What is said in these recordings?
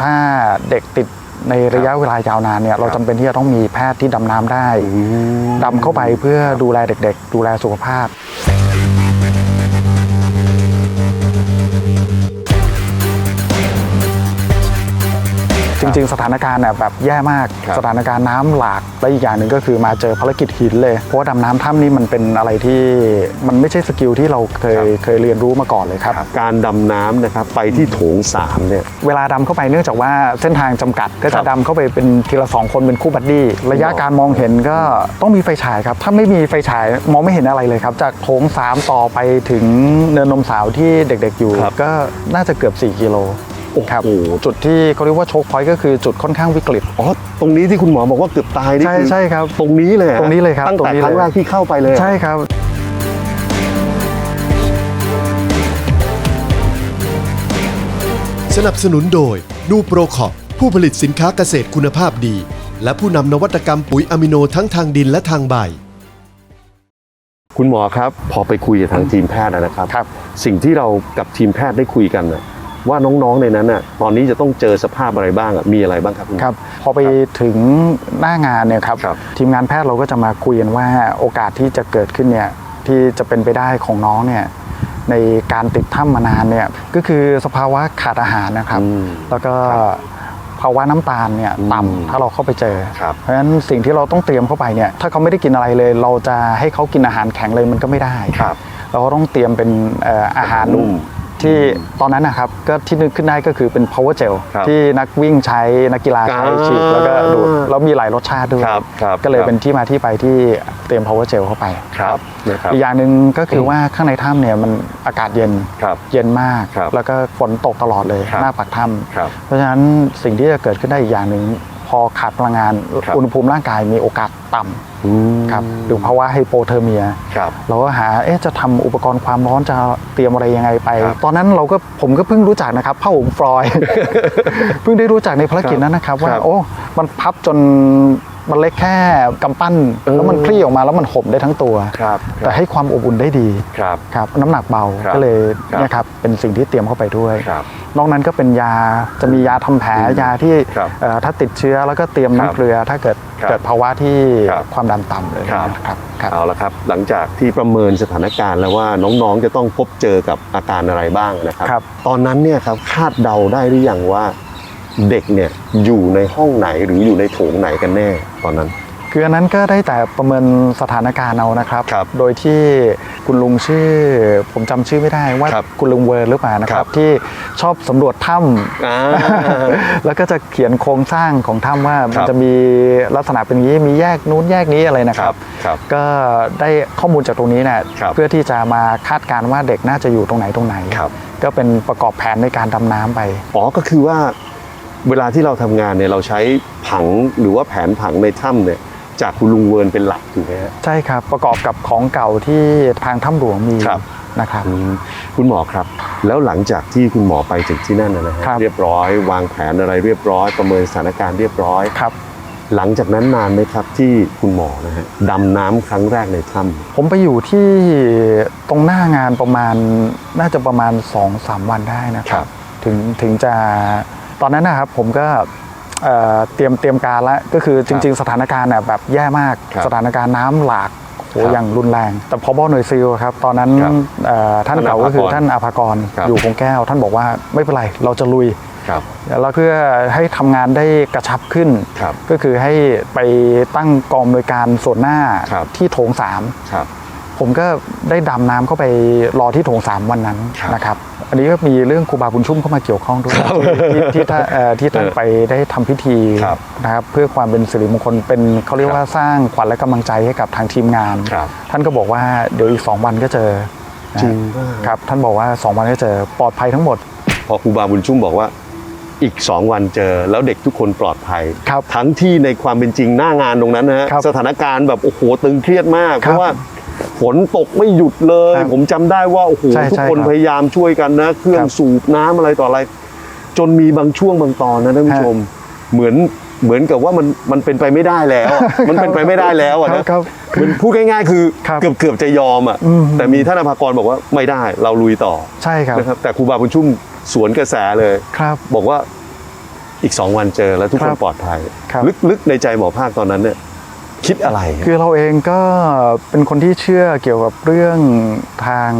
ถ้าเด็กติดในระยะเวลายาวนานเนี่ยเราจำเป็นที่จะต้องมีแพทย์ที่ดำน้ำได้ดำเข้าไปเพื่อดูแลเด็ก ๆ ดูแลสุขภาพ จริง ๆ สถานการณ์เนี่ยแบบแย่มากครับสถานการณ์น้ำหลากและอีกอย่างหนึ่งก็คือมาเจอภารกิจหินเลย เพราะว่าดำน้ำถ้ำนี่มันเป็นอะไรที่มันไม่ใช่สกิลที่เราเคยเคยเรียนรู้มาก่อนเลยครับ การดำน้ำนะครับไปที่โถงสามเนี่ยเวลาดำเข้าไปเนื่องจากว่าเส้นทางจำกัดก็ครัจะบดำเข้าไปเป็นทีละสองคนเป็นคู่บัดดี้ระยะการมองเห็นก็ต้องมีไฟฉายครับ ถ้าไม่มีไฟฉายมองไม่เห็นอะไรเลยครับ จากโถงสามต่อไปถึงเนินนมสาวที่เด็กๆอยู่ ก็น่าจะเกือบ 4 กิโล ครับจุดที่เขาเรียกว่าโชคพอยต์ก็คือจุดค่อนข้างวิกฤตอ๋อตรงนี้ที่คุณหมอบอกว่าเกือบตายนี่ใช่คือใช่ครับตรงนี้เลยหอตรงนี้เลยครับตั้งตรงแต่นี้ครั้งเลยแรกที่เข้าไปเลยใช่ครับสนับสนุนโดยนูโปรคอปผู้ผลิตสินค้าเกษตรคุณภาพดี และผู้นำนวัตกรรมปุ๋ยอะมิโนทั้งทางดินและทางใบ คุณหมอครับ พอไปคุยกับทางทีมแพทย์นะครับครับสิ่งที่เรากับทีมแพทย์ได้คุยกันน่ะ ว่าน้องๆในนั้นน่ะตอนนี้จะต้องเจอสภาพอะไรบ้างอะมีอะไรบ้างครับณหมอครับ พอไปถึงหน้างานเนี่ยครับครับทีมงานแพทย์เราก็จะมาคุยกันว่าโอกาสที่จะเกิดขึ้นเนี่ยที่จะเป็นไปได้ของน้องเนี่ยในการติดถ้ำมานานเนี่ยก็คือสภาวะขาดอาหารนะครับอืมแล้วก็ภาวะน้ำตาลเนี่ยอืมต่ำถ้าเราเข้าไปเจอครับเพราะฉะนั้นสิ่งที่เราต้องเตรียมเข้าไปเนี่ยถ้าเขาไม่ได้กินอะไรเลย เราจะให้เขากินอาหารแข็งเลยมันก็ไม่ได้ครับเราก็ต้องเตรียมเป็นเอ่ออาหารนุ่ม ที่ตอนนั้นนะครับก็ที่นึกขึ้นได้ก็คือเป็น power gel ครับที่นักวิ่งใช้นักกีฬาใช้อ่าฉีดแล้วก็ดูดแล้วมีหลายรสชาติด้วย ครับครับก็เลยครับ เป็นที่มาที่ไปที่เตรียม power gel เข้าไป ครับนะครับ อีกอย่างหนึ่งก็คือว่าข้างในถ้ำเนี่ยมันอากาศเย็นครับเย็นมาก ครับแล้วก็ฝนตกตลอดเลยครับหน้าปากถ้ครับำเพราะฉะนั้นสิ่งที่จะเกิดขึ้นได้อีกอย่างหนึ่งพอขาดพลังงาน ครับอุณหภูมิร่างกายมีโอกาสต่อืมำ ครับหรือภาวะไฮโปเทอร์เมียครับเราก็หาเอ๊ะจะทำอุปกรณ์ความร้อนจะเตรียมอะไรยังไงไปครับตอนนั้นเราก็ผมก็เพิ่งรู้จักนะครับผ้าห่มฟลอยเพิ่งได้รู้จักในภารกิจนั้นนะครับ ว่าครับโอ้มันพับจนมันเล็กแค่กำปั้นเออแล้วมันคลี่ออกมาแล้วมันห่มได้ทั้งตัวครับแต่ให้ความอบอุ่นได้ดีครับครับน้ำหนักเบาครับก็เลยครับเนี่ยครับเป็นสิ่งที่เตรียมเข้าไปด้วยครับนอกนั้นก็เป็นยาจะมียาทำแผลยาที่ครับเอ่อถ้าติดเชื้อแล้วก็เตรียมครับน้ำเกลือถ้าเกิดครับเกิดภาวะที่ครับความดันต่ำเลยครับนะครับครับเอาละครับ หลังจากที่ประเมินสถานการณ์แล้วว่าน้องๆจะต้องพบเจอกับอาการอะไรบ้างนะครับครับตอนนั้นเนี่ยครับคาดเดาได้หรือยังว่าเด็กเนี่ยอยู่ในห้องไหนหรืออยู่ในโถงไหนกันแน่ตอนนั้น คืออันนั้นก็ได้แต่ประเมินสถานการณ์เอานะครับ ครับโดยที่คุณลุงชื่อ ผมจำชื่อไม่ได้ว่าครับคุณลุงเวอร์หรือเปล่านะคครัรับ บ ที่ชอบสำรวจถ้ำ อ่า แล้วก็จะเขียนโครงสร้างของถ้ำว่ามันครับ จะมีลักษณะเป็นอย่างนี้มีแยกนู้นแยกนี้อะไรนะครับครับ ก็ได้ข้อมูลจากตรงนี้เนี่ยครับเพื่อที่จะมาคาดการณ์ว่าเด็กน่าจะอยู่ตรงไหนตรงไหน ครับ ก็เป็นประกอบแผนในการดำน้ำไป อ๋อก็คือว่าเวลาที่เราทำงานเนี่ยเราใช้ผังหรือว่าแผนผังในถ้ำเนี่ย จากคุณลุงเวิร์นเป็นหลักถูกไหมฮะ ใช่ครับประกอบกับของเก่าที่ทางถ้ำหลวงมีครับ นะครับ อืมคุณหมอครับ แล้วหลังจากที่คุณหมอไปถึงที่นั่นนะนะฮะครับ เรียบร้อย วางแผนอะไรเรียบร้อย ประเมินสถานการณ์เรียบร้อย ครับ หลังจากนั้นนานไหมครับที่คุณหมอนะฮะดำน้ำครั้งแรกในถ้ผมไปอยู่ที่ตรงหน้างานประมาณน่าจะประมาณ2อสามวันได้นะคครัรับบถึงถึงจะตอนนั้นนะครับผมก็ เอ่อเตรียมเตรียมการแล้วก็คือจริง ๆ สถานการณ์น่ะแบบแย่มากครับสถานการณ์น้ำหลากโหครับอย่างรุนแรง แต่พอบอหน่วยซิลครับตอนนั้นครับเอ่อท่านท่านเก่าก็คืออาภากรท่านอาภากรครับอยู่คงแก้ว ท่านบอกว่าไม่เป็นไรเราจะลุยำครับแล้วเพื่อให้ทำงานได้กระชับขึ้นครับก็คือให้ไปตั้งกองอำนวยการส่วนหน้าครับที่โถงสามครับผมก็ได้ดำน้ำเข้าไปรอที่โถงสามวันนั้นครับนะครับ อันนี้ก็มีเรื่องครูบาบุญชุ่มเข้ามาเกี่ยวข้องด้วยครับที่ที่ท่านเอ่อที่ท่านไปได้ทำพิธีครับนะครับเพื่อความเป็นสิริมงคลเป็นเขาเรียกว่าสร้างขวัญและกำลังใจให้กับทางทีมงาน ครับ ท่านก็บอกว่าเดี๋ยวอีก2วันก็เจอนะจริงป่ะ ครับท่านบอกว่า2วันก็เจอปลอดภัยทั้งหมด พอครูบาบุญชุ่มบอกว่าอีก 2 วันเจอแล้วเด็กทุกคนปลอดภัย ครับทั้งที่ในความเป็นจริงหน้างานตรงนั้นนะฮะครับสถานการณ์แบบโอ้โหตึงเครียดมาก ครับเพราะว่า ฝนตกไม่หยุดเลยครับผมจำได้ว่าโอ้โหใช่ทุกใช่คนครับพยายามช่วยกันนะ เครื่องครับสูบน้ำอะไรต่ออะไร จนมีบางช่วงบางตอนนะท่านผู้ฮะชม เหมือนเหมือนกับว่ามันมันเป็นไปไม่ได้แล้วอะมันเป็นไปไม่ได้แล้วอะครันะบครับมันพูดง่าย ๆ คือครับเกือบเกือบจะยอมอะอืม แต่มีท่านอภากรบอกว่าไม่ได้เราลุยต่อใช่ครับนะครับ แต่ครูบาบุญชุ่มสวนกระแสเลย ครับ บอกว่าอีก2วันเจอแล้วทุกคครันบปลอดภัย ครับลึกๆในใจหมอภาคตอนนั้นเนี่ย คิดอะไร คือเราเองก็เป็นคนที่เชื่อเกี่ยวกับเรื่องทาง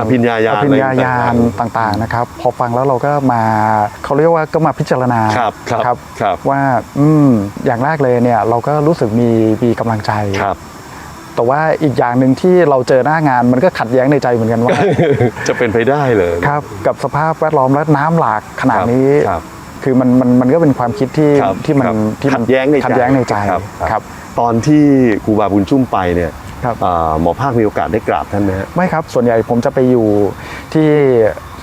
อภิญญาญาณอภิญญาญาณอะไรต่างๆต่างๆนะครับ พอฟังแล้วเราก็มาเขาเรียกว่าก็มาพิจารณาครับครับครับว่าอืมอย่างแรกเลยเนี่ยเราก็รู้สึกมีมีกำลังใจครับแต่ว่าอีกอย่างหนึ่งที่เราเจอหน้างานมันก็ขัดแย้งในใจเหมือนกันว่า จะเป็นไปได้เลยครับ กับสภาพแวดล้อมและน้ำหลากขนาดนี้ ครับคือมันมันมันก็เป็นความคิดที่ครับที่มันครับที่มัขัดแย้งในใจขัดแย้งในใจครับ ครับ ตอนที่ครูบาบุญชุ่มไปเนี่ยครับ อ่าหมอภาคมีโอกาสได้กราบท่านไหมฮะ ไม่ครับ ส่วนใหญ่ผมจะไปอยู่ที่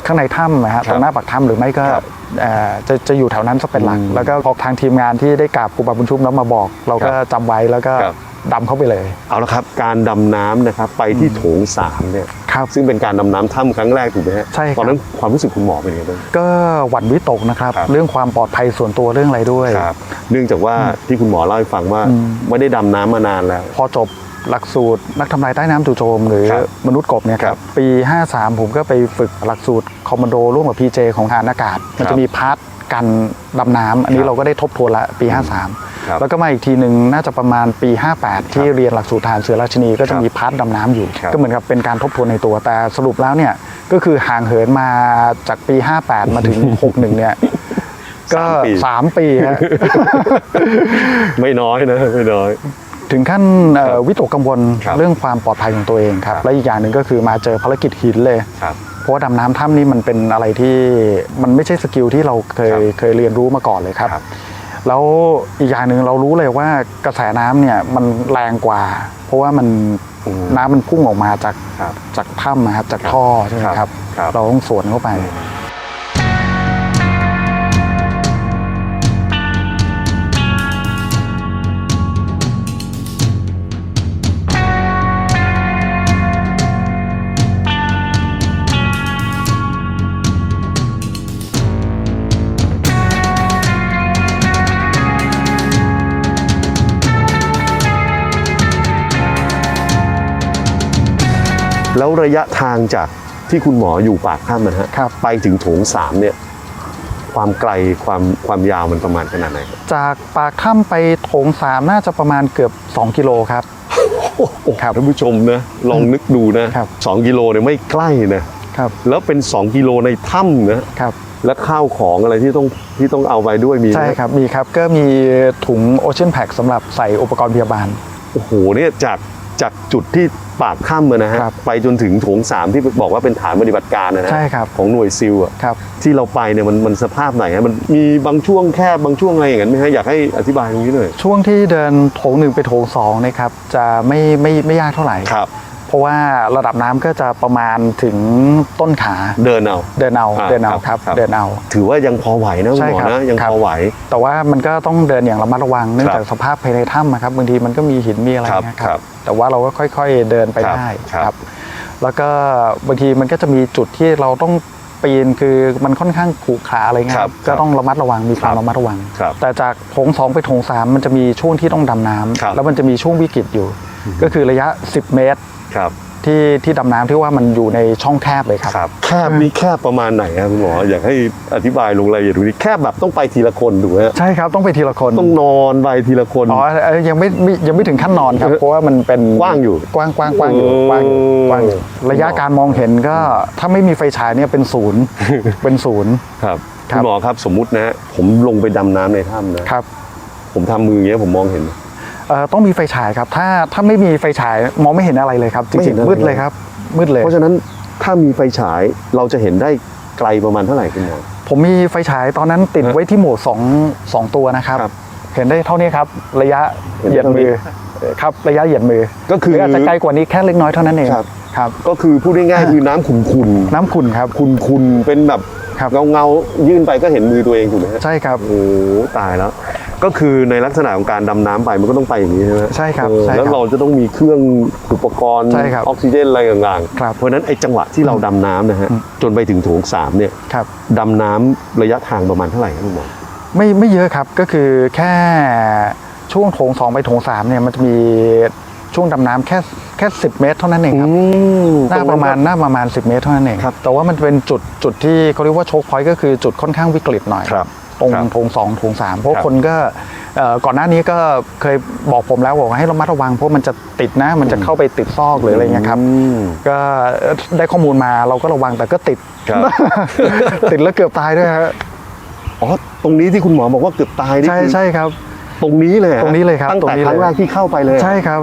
ข้างในถ้ำนะฮะครับตรงหน้าปากถ้ำหรือไม่ก็ครับเอ่อจะจะอยู่แถวนั้นซะเป็นหลัก อืมแล้วก็พอทางทีมงานที่ได้กราบครูบาบุญชุ่มแล้วมาบอก เราก็ครับจำไว้แล้วก็ครับ ดำเข้าไปเลย เอาละครับ การดำน้ำนะครับไปที่โถงสามเนี่ยครับซึ่งเป็นการดำน้ำถ้ำครั้งแรกถูกไหมฮะใช่ครับ ตอนนั้นความรู้สึกคุณหมอเป็นยังไงบ้าง ก็หวั่นวิตกนะครับ ครับ เรื่องความปลอดภัยส่วนตัวเรื่องอะไรด้วย ครับเนื่องจากว่าที่คุณหมอเล่าให้ฟังว่าอืม ไม่ได้ดำน้ำมานานแล้ว พอจบ หลักสูตรนักทำลายใต้น้ำจู่โจม หรือครับมนุษย์กบเนี่ยคครัรับบปี 53 ผมก็ไปฝึกหลักสูตรคอมมานโดร่วมกับพีเจของทหารอากาศ มันครัจะบมีพาร์ทกันดำน้ำอันนี้ครับเราก็ได้ทบทวนละปี ครับ53 แล้วก็มาอีกทีหนึ่งน่าจะประมาณปี 58 ที่เรียนหลักสูตรทหารเสือราชินีก็ครัจะบมีพาร์ทดำน้ำอยู่ ครับ ก็เหมือนกับเป็นการทบทวนในตัวแต่สรุปแล้วเนี่ยก็คือห่างเหินมาจากปี 58 มาถึง 61 เนี่ยก็สามปีฮะ ไม่น้อยนะ ไม่น้อย ถึงขั้นเอ่อวิตกกังวลครับเรื่องความปลอดภัยของตัวเองครับครับ และอีกอย่างหนึ่งก็คือมาเจอภารกิจหินเลยครับเพราะว่าดำน้ำถ้ำนี่มันเป็นอะไรที่มันไม่ใช่สกิลที่เราเคยครับเคยเรียนรู้มาก่อนเลยครับครับแล้วอีกอย่างหนึ่งเรารู้เลยว่ากระแสน้ำเนี่ยมันแรงกว่า เพราะว่ามันอืมน้ำมันพุ่งออกมาจากครับจากถ้ำนะครับจากครับท่อใช่ไหมครับครับครับ เราต้องสวนเข้าไป แล้วระยะทางจากที่คุณหมออยู่ปากถ้ำนะฮะครับไปถึงโถงสามเนี่ยความไกลความความยาวมันประมาณขนาดไหนครับจากปากถ้ำไปโถงสามน่าจะประมาณเกือบ 2 กิโลครับครับท่านผู้ชมนะลองนึกดูนะครับสองกิโลเนี่ยไม่ใกล้นะครับแล้วเป็น 2 กิโลในถ้ำนะครับแล้วข้าวของอะไรที่ต้องที่ต้องเอาไปด้วยมีไหมใช่ครับมีครับก็มีถุงโอเชียนแพ็กสำหรับใส่อุปกรณ์พยาบาลโอ้โหเนี่ยจาก จากจุดที่ปากถ้ำอะนะฮะครับไปจนถึงโถงสามที่บอกว่าเป็นฐานปฏิบัติการนะฮะใช่ครับ ของหน่วยซิลอะครับ ที่เราไปเนี่ยมันมันสภาพไหนฮะมันมีบางช่วงแคบบางช่วงอะไรอย่างนั้นไหมฮะอยากให้อธิบายตรงนี้หน่อยช่วงที่เดินโถงหนึ่งไปโถงสองนะครับจะไม่ไม่ไม่ยากเท่าไหร่ ครับ เพราะว่าระดับน้ำก็จะประมาณถึงต้นขาเดินเอา เดินเอาอ่าเดินเอาคครัรับบครับ เดินเอา ถือว่ายังพอไหวนะคุณใช่หมอครับนะยังครับ พอไหว แต่ว่ามันก็ต้องเดินอย่างระมัดระวังเนื่องครับจากสภาพภายในถ้ำนะครับบางทีมันก็มีหินมีอะไรครับเงี้ยคครัรับบแต่ว่าเราก็ค่อยๆเดินไปครับได้ครับแล้วก็บางทีมันก็จะมีจุดที่เราต้องปีนคือมันค่อนข้างขรุขระอะไรเงี้คยรับก็ต้องระมัดระวังมีความครับระมัดระวัง ครับแต่จากโถงสองไปโถงสามมันจะมีช่วงที่ต้องดำน้ำครับแล้วมันจะมีช่วงวิกฤตอยู่ ก็คือระยะ 10 เมตร ครับที่ที่ดำน้ำที่ว่ามันอยู่ในช่องแคบเลยครับ ครับ แคบนี่แคบประมาณไหนครับคุณหมออยากให้อธิบายลงรายละเอียดดูนี่แคบแบบต้องไปทีละคนถูกไหมฮะใช่ครับต้องไปทีละคนต้องนอนไปทีละคน อ๋อเอ้ยยังไม่ไม่ยังไม่ถึงขั้นนอนครับเออเพราะว่ามันเป็นกว้างอยู่กว้างกว้างกว้างอยู่เออกว้างอยู่กว้างอยู่ระยะการมองเห็นก็ถ้าไม่มีไฟฉายเนี่ยเป็นศูนย์ เป็นศูนย์ ครับครัคุบ ณหมอครับสมมุตินะฮะผมลงไปดำน้ำในถ้ำนะครับ ผมทำมืออย่างเงี้ยผมมองเห็นเอ่อ ต้องมีไฟฉายครับ ถ้าถ้าไม่มีไฟฉายมองไม่เห็นอะไรเลยครับ จไม่เห็รินงอะไร ๆมืดเลยครับ มืดเลย เพราะฉะนั้นถ้ามีไฟฉายเราจะเห็นได้ไกลประมาณเท่าไหร่คุณหมอ ผมมีไฟฉายตอนนั้นติดฮะไว้ที่โหมดสองสองตัวนะครับ ครับเห็นได้เท่านี้ครับ ระยะเห็นเหได้ยียดเท่านี้มือครับระยะเหยียดมือก็คือหรืออาจจะไกลกว่านี้แค่เล็กน้อยเท่านั้นเองครับ ครับก็คือพูดง่ายๆคือน้ำขุ่นๆน้ำขุ่นครับคุณคุณเป็นแบบครับเงาเงาๆยื่นไปก็เห็นมือตัวเองถูกไหมฮะใช่ครับ โอ้โหตายแล้ว ก็คือในลักษณะของการดำน้ำไปมันก็ต้องไปอย่างนี้ใช่ไหมใช่ครับเออใช่ครับแล้วเราจะต้องมีเครื่องอุปกรณ์ใช่ครับออกซิเจนอะไรต่างๆครับเพราะฉะนั้นไอ้จังหวะที่เราดำน้ำนะฮะจนไปถึงโถงสามเนี่ยครับ ดำน้ำระยะทางประมาณเท่าไหร่ครับคุณหมอ ไม่ไม่เยอะครับก็คือแค่ช่วงโถงสองไปโถงสามเนี่ยมันจะมีช่วงดำน้ำแค่แค่สิเมตรเท่านั้นเองครับหน้าประมาณหน้าประมาณ 10 เมตรเท่านั้นเองครับแต่ว่ามันเป็นจุดจุดที่เขาเรียกว่าโชคพอยต์ก็คือจุดค่อนข้างวิกฤตหน่อยครับ ตรงครับโถงสองโถงสามเพราะครับคนก็เอ่อก่อนหน้านี้ก็เคยบอกผมแล้วบอกว่าให้ระมัดระวังเพราะมันจะติดนะมันจะเข้าไปติดซอกหรืออะไรเงี้ยครับอืมก็ได้ข้อมูลมาเราก็ระวังแต่ก็ติดครับติดแล้วเกือบตายด้วยฮะอ๋อตรงนี้ที่คุณหมอบอกว่าเกือบตายนี่ใช่คือใช่ครับ ตรงนี้เลยหอตรงนี้เลยครับตั้งตรงแต่นี้ครั้งเลยแรกที่เข้าไปเลยใช่ครับ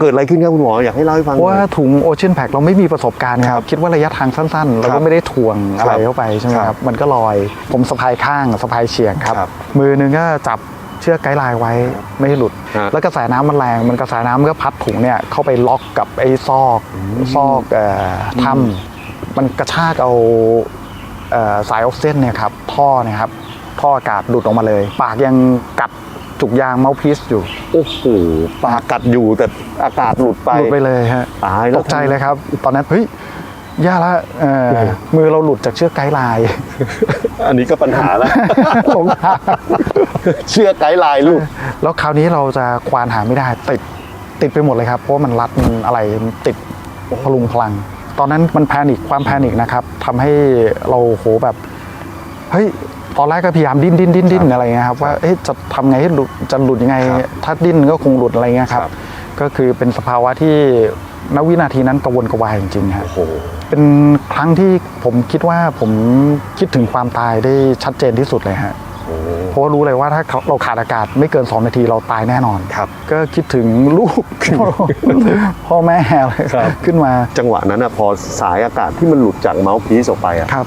เกิดอะไรขึ้นครับคุณหมออยากให้เล่าให้ฟังเพราะว่าหน่อยถุงโอเชียนแพ็คเราไม่มีประสบการณ์ครับ คิดว่าระยะทางสั้นๆ เราครัก็บไม่ได้ถ่วงอะไรครับเข้าไปใช่ไหมคครัรับบมันก็ลอย ผมสะพายข้างสะพายเฉียงครับครับมือหนึงก็จับเชือกไกด์ไลน์ไว้ไม่ให้หลุดฮะแล้วกระแสน้ำมันแรง มันกระแสน้ำมันก็พัดถุงเนี่ยเข้าไปล็อกกับไอ้ซอกซอกเอ่อถ้ำมันกระชากเอาเอ่อสายออกซิเจนเนี่ยครับท่อเนี่ยครับท่ออากาศหลุดออกมาเลย ปากยังกัด จุกยางเมาส์พีซอยู่โอ้โหปากกัดอยู่แต่อากาศหลุดไปหลุดไปเลยฮะตายแล้วตกใจเลยครับ ตอนนั้นเฮ้ยย่าละเอ่อมือเราหลุดจากเชือกไกด์ไลน์ อันนี้ก็ปัญหาแล้วหลงทางเชื่อไกด์ไลน์ลูกแล้วคราวนี้เราจะควานหาไม่ได้ติดติดไปหมดเลยครับ เพราะว่ามันรัดมันอะไรมันติดพลุงพลัง ตอนนั้นมันแพนิคความแพนิคนะครับทำให้เราโหแบบเฮ้ย ตอนแรกก็พยายามดิ้นดิ้นดิ้นดิ้นอะไรเงี้ยครับว่าเอ๊ะจะทำไงให้หลุดจะหลุดยังไงครับถ้าดิ้นก็คงหลุดอะไรเงี้ยครับครับ ก็คือเป็นสภาวะที่ณวินาทีนั้นกระวนกระวายจริงๆฮะโอ้โหเป็นครั้งที่ผมคิดว่าผมคิดถึงความตายได้ชัดเจนที่สุดเลยฮะโอ้โหเพราะว่ารู้เลยว่าถ้าเราขาดอากาศไม่เกิน 2 นาทีเราตายแน่นอนครับ ก็คิดถึงลูก พ่อแม่เลยครับขึ้นมาจังหวะนั้นอะพอสายอากาศที่มันหลุดจากเมาส์พีซออกไปอะครับ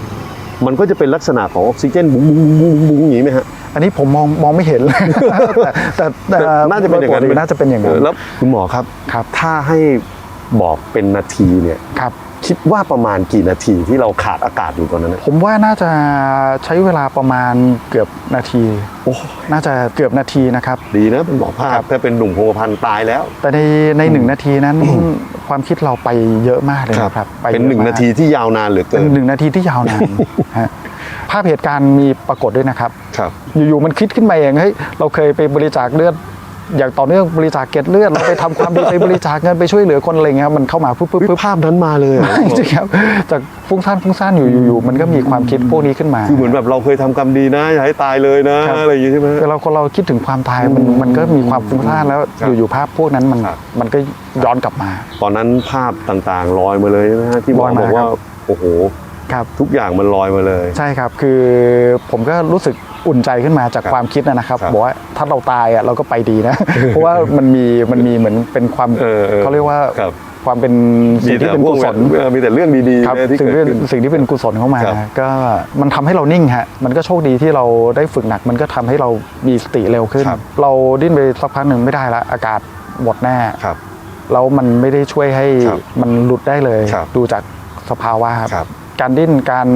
มันก็จะเป็นลักษณะของออกซิเจนบุ้งบุ้งบุ้งบุ้งบุ้งอย่างนี้ไหมฮะ อันนี้ผมมองมองไม่เห็นเลย แต่แต่แต่น่าจะเป็นอย่างนั้นโดปกติน่าจะเป็นอย่างนั้นแล้วคุณหมอครับครับ ถ้าให้บอกเป็นนาทีเนี่ยครับ คิดว่าประมาณกี่นาทีที่เราขาดอากาศอยู่ตอนนั้นนะผมว่าน่าจะใช้เวลาประมาณเกือบนาที โอ้น่าจะเกือบนาทีนะครับ ดีนะเป็นหมอภาพถ้าเป็นหนุ่มโพพันตายแล้ว แต่ในในหนึ่งนาทีนั้นความคิดเราไปเยอะมากเลยนะครับไเป็นหนึ่งยอะมกนาทีที่ยาวนานเหลือเป็เกินนหนึ่งนาทีที่ยาวนานฮะภาพเหตุการณ์มีปรากฏด้วยนะครับ ครับ อยู่ๆมันคิดขึ้นมาเองเฮ้ยเราเคยไปบริจาคเลือด อย่างต่อเนื่องบริจาคเกล็ดเลือดเราไปทำความดีไปบริจาคเงินไปช่วยเหลือคนอะไรเงี้ยครับมันเข้ามาปุ๊บปุ๊บวิปุ๊บภาพนั้นมาเลยเหรอจริงๆครับจากฟุ้งซ่านฟุ้งซ่านอยู่อยู่ๆมันก็มีความคิดพวกนี้ขึ้นมาคือเหมือนแบบเราเคยทำกรรมดีนะอย่าให้ตายเลยนะครับอะไรอย่างงี้ใช่ไหมเวลาคนเราคิดถึงความตายมันมันก็มีความฟุ้งซ่านแล้วครับอยู่ๆภาพพวกนั้นมันครับมันก็ย้อนกลับมา ตอนนั้นภาพต่างๆลอยมาเลยนะฮะที่หมลออยมาบอกว่าครับโอ้โหครับทุกอย่างมันลอยมาเลย ใช่ครับ คือผมก็รู้สึก อุ่นใจขึ้นมาจากครับความคิดนะครับครับบอกว่าถ้าเราตายอะเราก็ไปดีนะ เพราะว่ามันมีมันมีเหมือนเป็นความเออเออเขาเรียกว่าครับความเป็นสิ่งที่เป็นกุศลเออมีแต่เรื่องดีครับๆนะที่สิ่งเกิดที่เป็นขึ้นสิ่งที่เป็นกุศลเข้ามาครับก็มันทำให้เรานิ่งฮะมันก็โชคดีที่เราได้ฝึกหนัก มันก็ทำให้เรามีสติเร็วขึ้นครับเราดิ้นไปสักพักหนึ่งไม่ได้ละอากาศหมดแน่ครับแล้วมันไม่ได้ช่วยให้ครับมันหลุดได้เลยครับดูจากสภาวะครับครับการดิ้นการ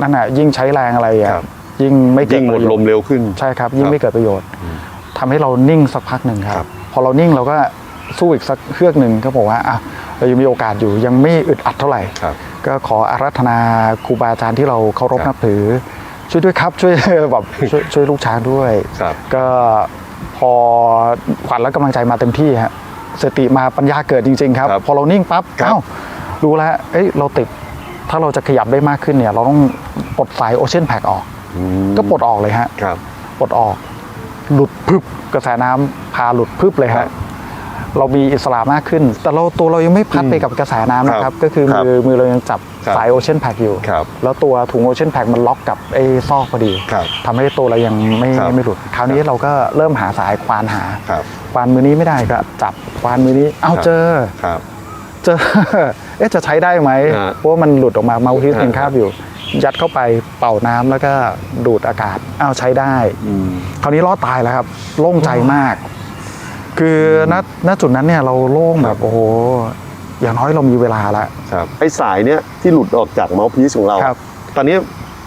นั่นน่ะยิ่งใช้แรงอะไรอะครับ ยิ่งไม่เกิยิ่ดงหมปดระโยลชมน์เร็วขึ้น ใช่ครับ ยิ่คงรับไม่เกิดประโยชน์ทำให้เรานิ่งสักพักหนึ่งคครัรับ บ พอเรานิ่งเราก็สู้อีกสักเครื่องหนึ่งก็บอกว่าอะเรายังมีโอกาสอยู่ยังไม่อึดอัดเท่าไหร่ ครับ ก็ขออารัธนาครูบาอาจารย์ที่เราเคารพครับนับถือ ช่วยด้วยครับช่วย แบบช่วยช่วยลูกช้างด้วย ครับก็พอขวัญและกำลังใจมาเต็มที่ฮะสติมาปัญญาเกิดจริง ๆ ครับ ครับพอเรานิ่งปั๊บครับ เอ้ารู้แล้วเอ้ยเราติดถ้าเราจะขยับได้มากขึ้นเนี่ย เราต้องปลดสายโอเชียนแพ็กออกอืม ก็ปลดออกเลยฮะครับปลดออก หลุดพึบกระแสน้ำพาหลุดพึบเลยครัฮะบเรามีอิสระมากขึ้น แต่เราตัวเรายังไม่พัดไปกับกระแสน้ำนะคครัรับบก็คือครับมือมือเรายังจับครับสายโอเชียนแพ็กอยู่ครับแล้วตัวถุงโอเชียนแพ็กมันล็อกกับไอ้ซอกพอดีครับทำให้ตัวเรายังไม่ครับไม่หลุด คราวนี้เราก็เริ่มหาสายควานหาครับควานมือนี้ไม่ได้ก็จับควานมือนี้ เอ้าครับเจอครับเจอ เอ๊ะจะใช้ได้ไหมฮะเพราะว่ามันหลุดออกมาเมาส์ฮิสฮะยังคาบอยู่ ยัดเข้าไปเป่าน้ำแล้วก็ดูดอากาศเอ้าใช้ได้อืมคราวนี้รอดตายแล้วครับ โล่งใจมาก คือณณจุดนั้นเนี่ยเราโล่งแบบโอ้โหอย่างน้อยเรามีเวลาแล้วครับไอ้สายเนี้ยที่หลุดออกจากเมาส์พีซของเราครับ ตอนนี้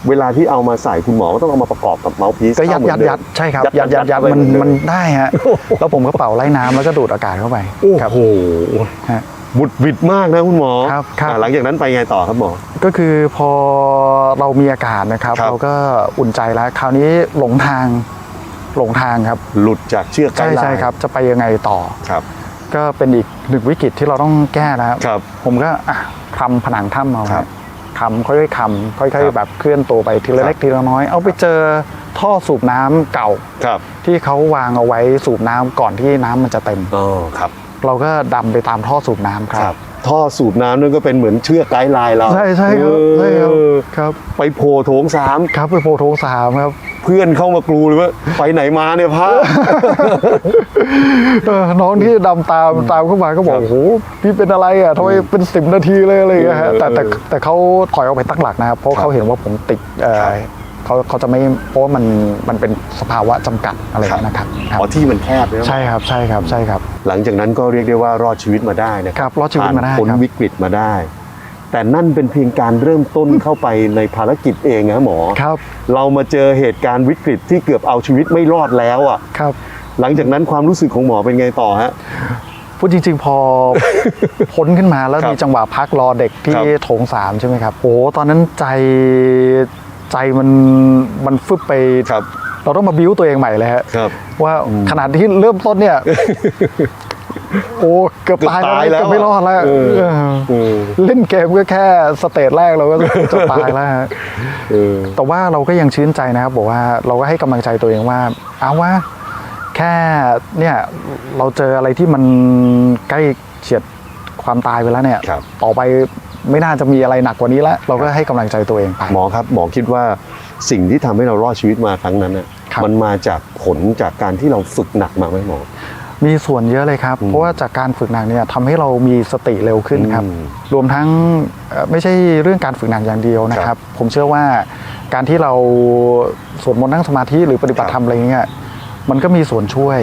เวลาที่เอามาใส่คุณหมอก็ต้องเอามาประกอบกับเมาส์พีซก็ยัดเข้าเหมืยัอดนเมยัดใช่ครับยัยัดดยัดยัดยัดมันเข้าไปเหมือนเดิมมันได้ฮะแล้วผมก็เป่าไล่น้ำแล้วก็ดูดอากาศเข้าไปโอ้ครับโหฮะ บุดวิดมากนะคุณหมอครับครับ อ่าหลังจากนั้นไปไงต่อครับหมอ ก็คือพอเรามีอากาศนะครับ ครับ เราก็อุ่นใจแล้ว คราวนี้หลงทางหลงทางครับ หลุดจากเชือกไกใช่ด์ไลน์ใช่ครับ จะไปยังไงต่อ ครับ ก็เป็นอีกหนึ่งวิกฤตที่เราต้องแก้นะครับครับผมก็อะคำผนังถ้ำเอาครับคำค่อยๆคำค่อยครับๆแบบเคลื่อนตัวไปทีละเล็กทีละน้อย เอาไปเจอท่อสูบน้ำเก่า ครับที่เขาวางเอาไว้สูบน้ำก่อนที่น้ำมันจะเต็ม อ๋อครับ เราก็ดำไปตามท่อสูบน้ำครับท่อสูบน้ำนั่นก็เป็นเหมือนเชือกไกด์ไลน์เราใช่ใช่ครับใช่ครับเออครับ ไปโผล่โถงสามครับไปโพธิ์โถงสามครับเพื่อนเข้ามากรูเลยว่าไปไหนมาเนี่ยพระ เออน้องที่ดำตามตามเข้ามาก็บอครับกโอ้โหพี่เป็นอะไรอะทำไมเป็นสิบนาทีเลยอะไรอย่างเงี้ยฮะเออแต่แต่แต่เขาถอยออกไปตั้งหลักนะครับเพราะครับเขาเห็นว่าผมติดเอ่อครับ เขาเขาจะไม่เพราะว่ามันมันเป็นสภาวะจำกัดอะไรอย่างเงี้ยนะครับครับอ๋อที่มันแคบเนี่ยใช่ครับใช่ครับใช่ครับ หลังจากนั้นก็เรียกได้ว่ารอดชีวิตมาได้นะคครัรับรอดชีวิตมาได้ผ่นพ้นครับวิกฤตมาได้ แต่นั่นเป็นเพียงการเริ่มต้นเข้าไปในภารกิจเองนะหมอ ครับเรามาเจอเหตุการณ์วิกฤตที่เกือบเอาชีวิตไม่รอดแล้วอะ ครับ หลังจากนั้นความรู้สึกของหมอเป็นไงต่อฮะ พูดจริง ๆ พอ พ้นขึ้นมาแล้วครับมีจังหวะพักรอเด็กที่ครับโถงสามใช่ไหมครับโอ้โหตอนนั้นใจ ใจมันมันฟึบไปครับ เราต้องมาบิ้วตัวเองใหม่เลยฮะครับ ว่าขนาดที่เริ่มต้นเนี่ย โอ้เกือบตายเกือบตายแล้วเกือบไม่รอดแล้วเออเออเออเล่นเกมก็แค่สเตจแรกเราก็จะตายแล้วฮะเออแต่ว่าเราก็ยังชื่นใจนะครับ บอกว่าเราก็ให้กำลังใจตัวเองว่า เอาว่าแค่เนี่ยเราเจออะไรที่มันใกล้เฉียดความตายไปแล้วเนี่ยครับต่อไป ไม่น่าจะมีอะไรหนักกว่านี้แล้ว เราก็ให้กำลังใจตัวเองไป หมอครับหมอคิดว่าสิ่งที่ทำให้เรารอดชีวิตมาครั้งนั้นน่ะครับมันมาจากผลจากการที่เราฝึกหนักมาไหมหมอ มีส่วนเยอะเลยครับ เพราะว่าจากการฝึกหนักเนี่ยทำให้เรามีสติเร็วขึ้นครับอืมรวมทั้งเอ่อไม่ใช่เรื่องการฝึกหนักอย่างเดียวนะคครัรับบผมเชื่อว่าการที่เราสวดมนต์นั่งสมาธิหรือปฏิบัติธรรมอะไรเงี้ยมันก็มีส่วนช่วย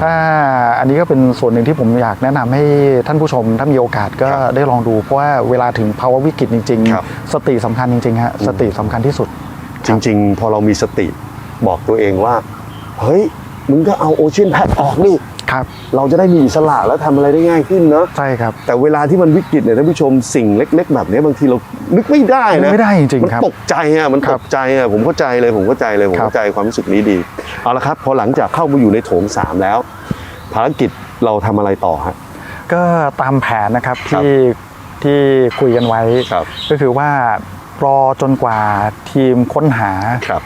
ถ้าอันนี้ก็เป็นส่วนหนึ่งที่ผมอยากแนะนำให้ท่านผู้ชมถ้ามีโอกาสก็ครับได้ลองดู เพราะว่าเวลาถึงภาวะวิกฤตจริงครับๆสติสำคัญจริงๆฮะสติสำคัญที่สุด จริง ๆ พอเรามีสติบอกตัวเองว่า เฮ้ยมึงก็เอาโอเชียนแพดออกนี่ครับเราจะได้มีอิสระแล้วทำอะไรได้ง่ายขึ้นเนาะใช่ครับ แต่เวลาที่มันวิกฤตเนี่ยท่านผู้ชมสิ่งเล็ก ๆ แบบนี้บางทีเรานึกไม่ได้นะนึกไม่ได้จริงๆมันครับตกใจอะมันครัตบกใจอะผมเข้าใจเลยผมเข้าใจเลยผมครับเข้าใจความรู้สึกนี้ดี เอาละครับพอหลังจากเข้ามาอยู่ในโถงสามแล้ว ภารกิจเราทำอะไรต่อฮะก็ตามแผนนะครับครับที่ที่คุยกันไว้ครับก็คือว่ารอจนกว่าทีมค้นหาครับ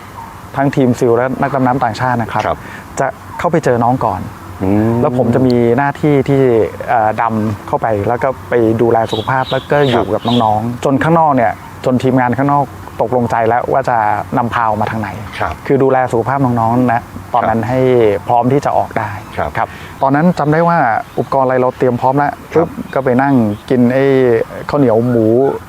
ทั้งทีมซิลและนักดำน้ำต่างชาตินะครับครับจะเข้าไปเจอน้องก่อนอืมแล้วผมจะมีหน้าที่ที่เอ่อดำเข้าไปแล้วก็ไปดูแลสุขภาพแล้วก็อยู่กับน้องๆ จนข้างนอกเนี่ย จนทีมงานข้างนอก ตกลงใจแล้วว่าจะนำพาออกมาทางไหนครับคือดูแลสุขภาพน้องๆนะตอนนั้นให้พร้อมที่จะออกได้ครับครับ ตอนนั้นจำได้ว่าอุปกรณ์อะไรเราเตรียมพร้อมแล้วครับปุ๊บก็ไปนั่งกินไอ้ข้าวเหนียวหมู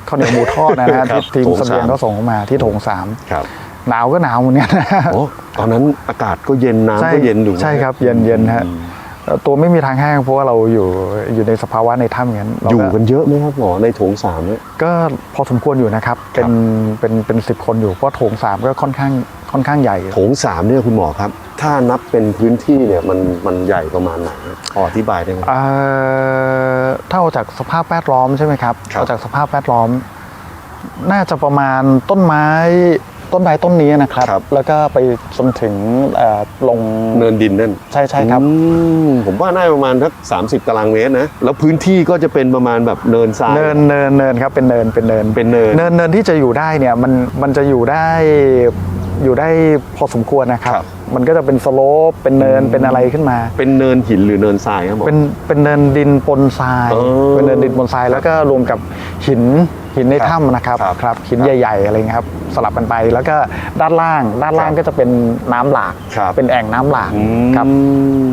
ข้าวเหนียวหมูทอดนะฮะครับที่ทีมโถงเสบียงสามก็ส่งมาที่โถงสามครับหนาวก็หนาวเหมือนกันนะโอ้ตอนนั้นอากาศก็เย็นน้ำก็เย็นอยู่นะใช่ครับเย็นเย็นฮะเอ่อ ตัวไม่มีทางแห้งเพราะว่าเราอยู่อยู่ในสภาวะในถ้ำอย่างนั้นเราอยู่กันเยอะไหมครับหมอในโถงสามเนี่ยก็พอสมควรอยู่นะครับ เป็นเป็นเป็นสิบคนอยู่เพราะโถงสามก็ค่อนข้างค่อนข้างใหญ่โถงสามเนี่ยคุณหมอครับ ถ้านับเป็นพื้นที่เนี่ยมันมันใหญ่ประมาณไหนพออธิบายได้ไหมเอ่อถ้าเอาจากสภาพแวดล้อมใช่ไหมครับครับเอาจากสภาพแวดล้อม น่าจะประมาณต้นไม้ ต้นไม้ต้นนี้นะครับ แล้วก็ไปจนถึงเอ่อลงเนินดินนั่นใช่ใช่ครับ อืมผมว่าน่าประมาณสักสามสิบตารางเมตรนะ แล้วพื้นที่ก็จะเป็นประมาณแบบเนินทรายเนินเนินเนินครับเป็นเนินเป็นเนิน เป็นเนิน เนินเนินที่จะอยู่ได้เนี่ยมันมันจะอยู่ได้อยู่ได้พอสมควรนะครับ ครับมันก็จะเป็นสโลปเป็นเนินเป็นอะไรขึ้นมา เป็นเนินหินหรือเนินทรายครับหมอเป็นเป็นเนินดินปนทรายอ๋อเป็นเนินดินปนทรายแล้วก็รวมกับหินหินในครับถ้ำนะครับครับครับหินครับใหญ่ ๆอะไรเงี้ยครับสลับกันไปแล้วก็ด้านล่างด้านล่างครับก็จะเป็นน้ำหลากครับ เป็นแอ่งน้ำหลากครับ อื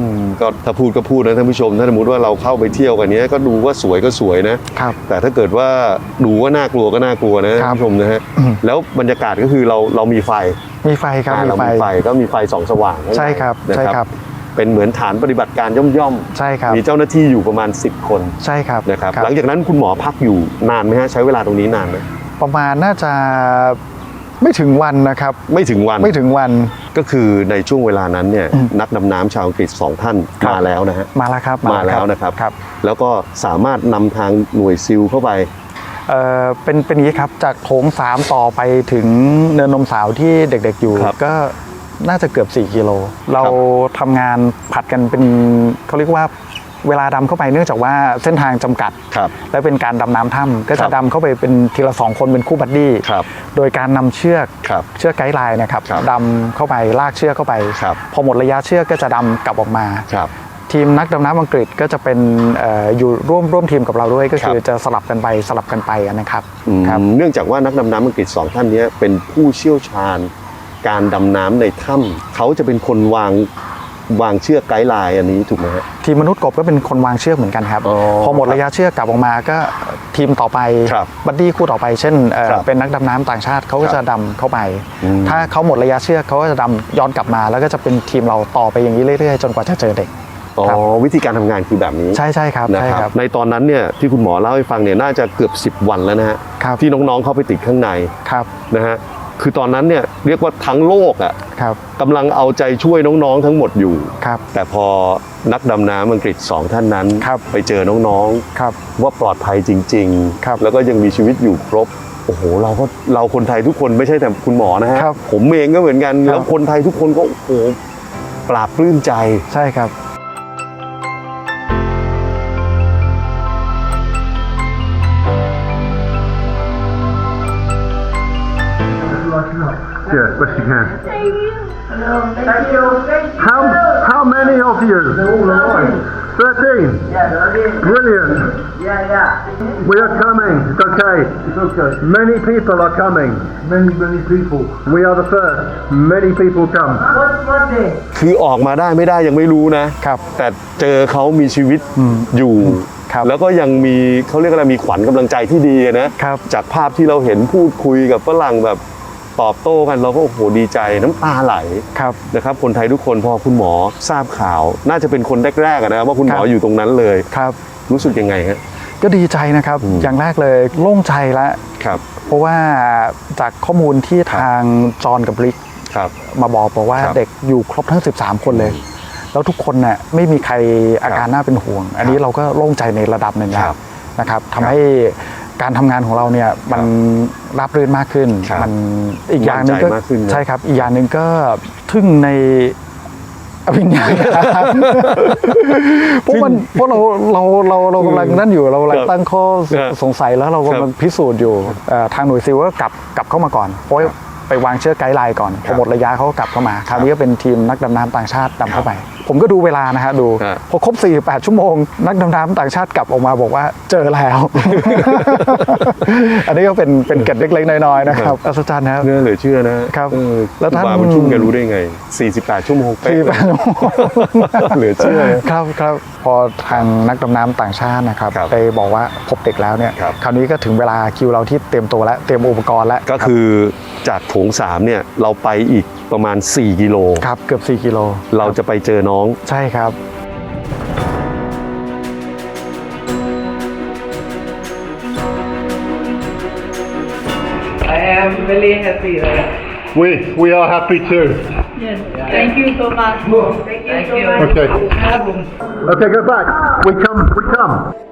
มก็ถ้าพูดก็พูดนะท่านผู้ชม ถ้าสมมติว่าเราเข้าไปเที่ยวกันเนี้ยก็ดูว่าสวยก็สวยนะ ครับแต่ถ้าเกิดว่าดูว่าน่ากลัวก็น่ากลัวนะครัท่านบผู้ชมนะฮะ แล้วบรรยากาศก็คือเราเรามีไฟ มีไฟครับอ่ามีเราไฟมีไฟก็มีไฟส่องสว่างข้างในใช่ครับนะใช่ครับ เป็นเหมือนฐานปฏิบัติการย่อมใช่ครับ ๆ มีเจ้าหน้าที่อยู่ประมาณ 10 คนใช่ครับนะครับครับ หลังจากนั้นคุณหมอพักอยู่นานไหมฮะใช้เวลาตรงนี้นานไหมประมาณน่าจะไม่ถึงวันนะครับ ไม่ถึงวัน ไม่ถึงวัน ก็คือในช่วงเวลานั้นเนี่ยนักดำน้ำชาวอังกฤษสองท่านครับ มาแล้วนะฮะ มาแล้วครับมาแล้วนะครับ ครับ แล้วก็สามารถนำทางหน่วยซิลเข้าไป เอ่อเป็นเป็นอย่างนี้ครับจากโถงสามต่อไปถึงเนินนมสาวที่เด็กๆอยู่ครับก็น่าจะเกือบ 4 กิโล เราทำงานผัดกันเป็นเขาเรียกว่าเวลาดำเข้าไปเนื่องจากว่าเส้นทางจำกัด ครับ และเป็นการดำน้ำถ้ำก็ครัจะบดำเข้าไปเป็นทีละสองคนเป็นคู่บัดดี้ครับโดยการนำเชือกครับเชือกไกด์ไลน์นะครับครับดำเข้าไปลากเชือกเข้าไป ครับพอหมดระยะเชือกก็จะดำกลับออกมา ครับ ทีมนักดำน้ำอังกฤษก็จะเป็นเอออยู่ร่วมร่วมทีมกับเราด้วยก็คือครับจะสลับกันไปสลับกันไปนะครับอืมครับ เนื่องจากว่านักดำน้ำอังกฤษสองท่านเนี้ยเป็นผู้เชี่ยวชาญ การดำน้ำในถ้ำเขาจะเป็นคนวางวางเชือกไกด์ไลน์อันนี้ถูกไหมฮะทีมมนุษย์กบก็เป็นคนวางเชือกเหมือนกันครับอ๋อพอหมดระยะเชือกกลับออกมาก็ทีมต่อไปครับบัดดี้คู่ต่อไป เช่นเอ่อครับเป็นนักดำน้ำต่างชาติเขาก็ครับจะดำเข้าไปอืมถ้าเขาหมดระยะเชือกเขาก็จะดำย้อนกลับมา แล้วก็จะเป็นทีมเราต่อไปอย่างนี้เรื่อยๆ จนกว่าจะเจอเด็ก อ๋อครับวิธีการทำงานคือแบบนี้ใช่ใช่ครับนะใช่ครับครับ ในตอนนั้นเนี่ยที่คุณหมอเล่าให้ฟังเนี่ยน่าจะเกือบ 10 วันแล้วนะฮะครับที่น้องๆเข้าไปติดข้างในครับนะฮะคือตอนนั้นเนี่ยเรียกว่าทั้งโลกอะครับกำลังเอาใจช่วยน้องๆทั้งหมดอยู่ครับแต่พอนักดำน้ำอังกฤษสองท่านนั้นครับไปเจอน้องครับๆว่าปลอดภัยจริงครับแล้วก็ยังมีชีวิตอยู่ครบโอ้โหเราก็เราคนไทยทุกคนไม่ใช่แต่คุณหมอนะฮะครับผมเองก็เหมือนกันครับแล้วคนไทยทุกคนก็โอ้โหปราบปลื้มใจใช่ครับ Yeah, best you can. Thank you. Thank you. Thank you. How how many of you? Thirteen. Yeah, Brilliant. yeah, yeah. We are coming. It's okay. It's okay. Many people are coming. Many many people. We are the first. Many people come. What what day? คือออกมาได้ไม่ได้ยังไม่รู้นะ ครับ แต่เจอเขามีชีวิตอยู่ครับแล้วก็ยังมีเขาเรียกอะไรมีขวัญกำลังใจที่ดีนะครับ จากภาพที่เราเห็นพูดคุยกับฝรั่งแบบ ตอบโต้กันเราก็โอ้โหดีใจน้ำตาไหลครับนะครับคนไทยทุกคนพอคุณหมอทราบข่าว น่าจะเป็นคนแรกๆอะนะครับว่าคุณหมอครับอยู่ตรงนั้นเลยครับรู้สึกยังไงฮะก็ดีใจนะครับอืมอย่างแรกเลยโล่งใจแล้วครับเพราะว่าจากข้อมูลที่ทางจอห์นกับริกครับมาบอกบอกว่าครับเด็กอยู่ครบทั้ง 13 คนเลยแล้วทุกคนน่ะไม่มีใครอาการน่าเป็นห่วง อันนี้เราก็โล่งใจในระดับหนึ่งแล้วครับนะครับทำให้ การทำงานของเราเนี่ยมันราบรื่นมากขึ้นครับมันอีกอย่างหนึ่งก็มั่นใจมากขึ้นนะใช่ครับ อีกอย่างหนึ่งก็ทึ่งในอภิญญาเพราะมันเพราะเราเราเราเรากำลังนั่นอยู่เรากำลัคงรับตั้งข้อครับสงสัยแล้วเรากำลังพิสูจน์อยู่เอ่อทางหน่วยซิลก็กลับกลับเข้ามาก่อนเพราะ ไปวางเชือกไกด์ไลน์ก่อนพอหมดระยะเขาก็กลับเข้ามา คราวนี้ก็เป็นทีมนักดำน้ำต่างชาติดำเข้าไป ผมก็ดูเวลานะฮะดูฮะพอครบ 48 ชั่วโมง นักดำน้ำต่างชาติกลับออกมาบอกว่าเจอแล้ว อันนี้ก็เป็นเป็นเกร็ดเล็กๆน้อยๆนะครับอัศจรรย์นะครับเนื้อเหลือเชื่อนะครับเออแล้วท่านครูบาบุญชุ่มแกรู้ได้ไง 48 ชั่วโมงเป๊ะที่เลยเหลือเชื่อเลยครับครับพอทางนักดำน้ำต่างชาตินะครับครับไปบอกว่าพบเด็กแล้วเนี่ยครับคราวนี้ก็ถึงเวลาคิวเราที่เตรียมตัวแล้วเตรียมอุปกรณ์แล้วก็คือ จากโถง3เนี่ยเราไปอีกประมาณ 4 กิโล ครับเกือบ 4 กิโลเราจะไปเจอน้อง ใช่ครับ I am really happy. Right? We we are happy too. Yes. Thank you so much. Thank you so much. Okay. Okay, go back. We come. We come.